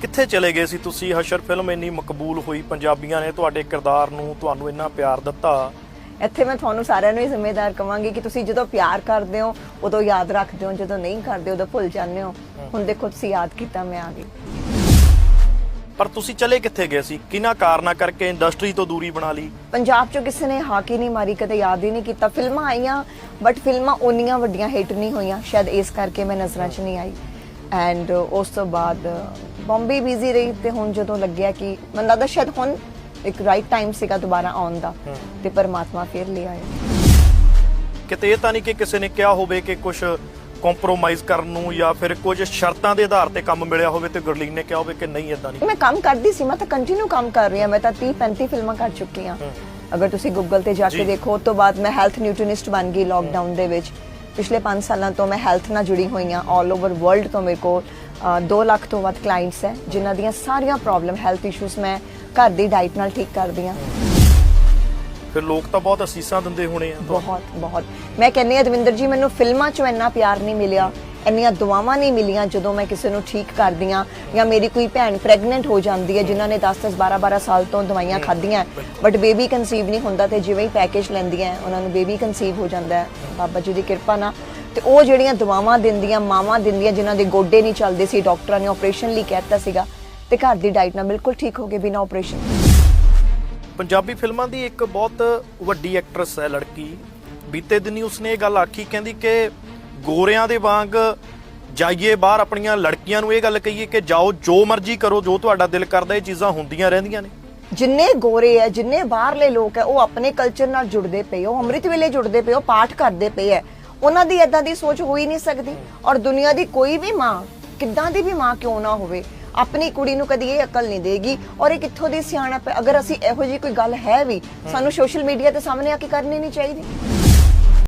ਕਿੱਥੇ ਚਲੇ ਗਏ ਸੀ ਤੁਸੀਂ? ਹਸ਼ਰ ਫਿਲਮ ਇੰਨੀ ਮਕਬੂਲ ਹੋਈ ਪੰਜਾਬੀਆਂ ਨੇ ਤੁਹਾਡੇ ਕਿਰਦਾਰ ਨੂੰ ਤੁਹਾਨੂੰ ਇੰਨਾ ਪਿਆਰ ਦਿੱਤਾ। ਇੱਥੇ ਮੈਂ ਤੁਹਾਨੂੰ ਸਾਰਿਆਂ ਨੂੰ ਹੀ ਜ਼ਿੰਮੇਦਾਰ ਕਵਾਂਗੀ ਕਿ ਤੁਸੀਂ ਜਦੋਂ ਪਿਆਰ ਕਰਦੇ ਹੋ ਉਦੋਂ ਯਾਦ ਰੱਖਦੇ ਹੋ ਜਦੋਂ ਨਹੀਂ ਕਰਦੇ ਉਦੋਂ ਭੁੱਲ ਜਾਂਦੇ ਹੋ। ਹੁਣ ਦੇਖੋ ਤੁਸੀਂ ਯਾਦ ਕੀਤਾ ਮੈਂ ਆ ਗਈ। ਪਰ ਤੁਸੀਂ ਚਲੇ ਕਿੱਥੇ ਗਏ ਸੀ? ਕਿਹਨਾਂ ਕਾਰਨਾਂ ਕਰਕੇ ਇੰਡਸਟਰੀ ਤੋਂ ਦੂਰੀ ਬਣਾ ਲਈ? ਪੰਜਾਬ 'ਚੋਂ ਕਿਸੇ ਨੇ ਹਾਕੀ ਨਹੀਂ ਮਾਰੀ ਕਦੇ ਯਾਦ ਹੀ ਨਹੀਂ ਕੀਤਾ। ਫਿਲਮਾਂ ਆਈਆਂ ਬਟ ਫਿਲਮਾਂ ਓਨੀਆਂ ਵੱਡੀਆਂ ਹਿੱਟ ਨਹੀਂ ਹੋਈਆਂ। ਸ਼ਾਇਦ ਇਸ ਕਰਕੇ ਮੈਂ ਨਜ਼ਰਾਂ 'ਚ ਨਹੀਂ ਆਈ। ਐਂਡ ਉਸ ਤੋਂ ਬਾਅਦ ਬੰਬੇ ਬਿਜ਼ੀ ਰਹੀ ਤੇ ਹੁਣ ਜਦੋਂ ਲੱਗਿਆ ਕਿ ਮੈਨੂੰ ਲੱਗਦਾ ਸ਼ਾਇਦ ਹੁਣ ਇੱਕ ਰਾਈਟ ਟਾਈਮ ਸੀਗਾ ਦੁਬਾਰਾ ਆਉਣ ਦਾ ਤੇ ਪਰਮਾਤਮਾ ਫੇਰ ਲੈ ਆਇਆ। ਕਿਤੇ ਇਹ ਤਾਂ ਨਹੀਂ ਕਿ ਕਿਸੇ ਨੇ ਕਿਹਾ ਹੋਵੇ ਕਿ ਕੁਝ ਕੰਪਰੋਮਾਈਜ਼ ਕਰਨ ਨੂੰ ਜਾਂ ਫਿਰ ਕੁਝ ਸ਼ਰਤਾਂ ਦੇ ਆਧਾਰ ਤੇ ਕੰਮ ਮਿਲਿਆ ਹੋਵੇ ਤੇ ਗੁਰਲੀਨ ਨੇ ਕਿਹਾ ਹੋਵੇ ਕਿ ਨਹੀਂ ਇਦਾਂ ਨਹੀਂ। ਮੈਂ ਕੰਮ ਕਰਦੀ ਸੀ ਮੈਂ ਤਾਂ ਕੰਟੀਨਿਊ ਕੰਮ ਕਰ ਰਹੀ ਹਾਂ ਮੈਂ ਤਾਂ 30 35 ਫਿਲਮਾਂ ਕਰ ਚੁੱਕੀ ਹਾਂ। ਅਗਰ ਤੁਸੀਂ ਗੂਗਲ ਤੇ ਜਾ ਜੀ। ਕੇ ਦੇਖੋ ਉਸ ਤੋਂ ਬਾਅਦ ਮੈਂ ਹੈਲਥ ਨਿਊਟ੍ਰੀਨਿਸਟ ਬਣ ਗਈ ਲੋਕਡਾਊਨ ਦੇ ਵਿੱਚ। ਪਿਛਲੇ 5 ਸਾਲਾਂ ਤੋਂ ਮੈਂ ਹੈਲਥ ਨਾਲ ਜੁੜੀ ਹੋਈ ਹਾਂ 올 ਓਵਰ ਵਰਲਡ ਤੋਂ ਮੇਰੇ ਕੋਲ 2 ਲੱਖ ਤੋਂ ਵੱਧ ਕਲਾਇੰਟਸ ਹੈ ਜਿਨ੍ਹਾਂ ਦੀਆਂ ਸਾਰੀਆਂ ਪ੍ਰੋਬਲਮ ਹੈਲਥ ਇਸ਼ੂਸ ਮੈਂ ਘਰ ਦੀ ਡਾਈਟ ਨਾਲ ਠੀਕ ਕਰਦੀ ਹਾਂ। ਫਿਰ ਲੋਕ ਤਾਂ ਬਹੁਤ ਅਸੀਸਾਂ ਦਿੰਦੇ ਹੋਣੇ ਆ। ਬਹੁਤ ਬਹੁਤ। ਮੈਂ ਕਹਿੰਨੀ ਆ ਦਵਿੰਦਰ ਜੀ ਮੈਨੂੰ ਫਿਲਮਾਂ 'ਚੋਂ ਇੰਨਾ ਪਿਆਰ ਨਹੀਂ ਮਿਲਿਆ ਇੰਨੀਆਂ ਦੁਆਵਾਂ ਨਹੀਂ ਮਿਲੀਆਂ ਜਦੋਂ ਮੈਂ ਕਿਸੇ ਨੂੰ ਠੀਕ ਕਰਦੀ ਆ ਜਾਂ ਮੇਰੀ ਕੋਈ ਭੈਣ ਪ੍ਰੈਗਨੈਂਟ ਹੋ ਜਾਂਦੀ ਹੈ ਜਿਨ੍ਹਾਂ ਨੇ 10-10 12-12 ਸਾਲ ਤੋਂ ਦਵਾਈਆਂ ਖਾਧੀਆਂ। ਬਟ ਬੇਬੀ ਕਨਸੀਵ ਨਹੀਂ ਹੁੰਦਾ ਤੇ ਜਿਵੇਂ ਹੀ ਪੈਕੇਜ ਲੈਂਦੀਆਂ ਉਹਨਾਂ ਨੂੰ ਬੇਬੀ ਕਨਸੀਵ ਹੋ ਜਾਂਦਾ ਹੈ। ਬਾਬਾ ਜੀ ਦੀ ਕਿਰਪਾ ਨਾਲ। ਤੇ ਉਹ ਜਿਹੜੀਆਂ ਦਵਾਵਾਂ ਦਿੰਦੀਆਂ ਮਾਵਾਂ ਦਿੰਦੀਆਂ ਜਿਨ੍ਹਾਂ ਦੇ ਗੋਡੇ ਨਹੀਂ ਚੱਲਦੇ ਸੀ ਡਾਕਟਰਾਂ ਨੇ ਆਪਰੇਸ਼ਨ ਲਈ ਕਹਿਤਾ ਸੀਗਾ ਤੇ ਘਰ ਦੀ ਡਾਈਟ ਨਾਲ ਬਿਲਕੁਲ ਠੀਕ ਹੋ ਗਏ ਬਿਨਾਂ ਆਪਰੇਸ਼ਨ ਪੰਜਾਬੀ ਫਿਲਮਾਂ ਦੀ ਇੱਕ ਬਹੁਤ ਵੱਡੀ ਐਕਟਰੈਸ ਹੈ ਲੜਕੀ। ਬੀਤੇ ਦਿਨੀ ਉਸਨੇ ਇਹ ਗੱਲ ਆਖੀ ਕਹਿੰਦੀ ਕਿ ਗੋਰਿਆਂ ਦੇ ਵਾਂਗ ਜਾਈਏ ਬਾਹਰ ਆਪਣੀਆਂ ਲੜਕੀਆਂ ਨੂੰ ਇਹ ਗੱਲ ਕਹੀਏ ਕਿ ਜਾਓ ਜੋ ਮਰਜ਼ੀ ਕਰੋ ਜੋ ਤੁਹਾਡਾ ਦਿਲ ਕਰਦਾ ਇਹ ਚੀਜ਼ਾਂ ਹੁੰਦੀਆਂ ਰਹਿੰਦੀਆਂ ਨੇ। ਜਿੰਨੇ ਗੋਰੇ ਹੈ ਜਿੰਨੇ ਬਾਹਰਲੇ ਲੋਕ ਹੈ ਉਹ ਆਪਣੇ ਕਲਚਰ ਨਾਲ ਜੁੜਦੇ ਪਏ ਉਹ ਅੰਮ੍ਰਿਤ ਵੇਲੇ ਜੁੜਦੇ ਪਏ ਉਹ ਪਾਠ ਕਰਦੇ ਪਏ ਹੈ ਉਹਨਾਂ ਦੀ ਇਦਾਂ ਦੀ ਸੋਚ ਹੋ ਹੀ ਨਹੀਂ ਸਕਦੀ। ਔਰ ਦੁਨੀਆ ਦੀ ਕੋਈ ਵੀ ਮਾਂ ਕਿੱਦਾਂ ਦੀ ਵੀ ਮਾਂ ਕਿਉਂ ਨਾ ਹੋਵੇ ਆਪਣੀ ਕੁੜੀ ਨੂੰ ਕਦੀ ਇਹ ਅਕਲ ਨਹੀਂ ਦੇਗੀ। ਔਰ ਇਹ ਕਿੱਥੋਂ ਦੀ ਸਿਆਣਪ ਹੈ ਅਗਰ ਅਸੀਂ ਇਹੋ ਜੀ ਕੋਈ ਗੱਲ ਹੈ ਵੀ ਸਾਨੂੰ ਸੋਸ਼ਲ ਮੀਡੀਆ ਤੇ ਸਾਹਮਣੇ ਆ ਕੇ ਕਰਨੀ ਨਹੀਂ ਚਾਹੀਦੀ।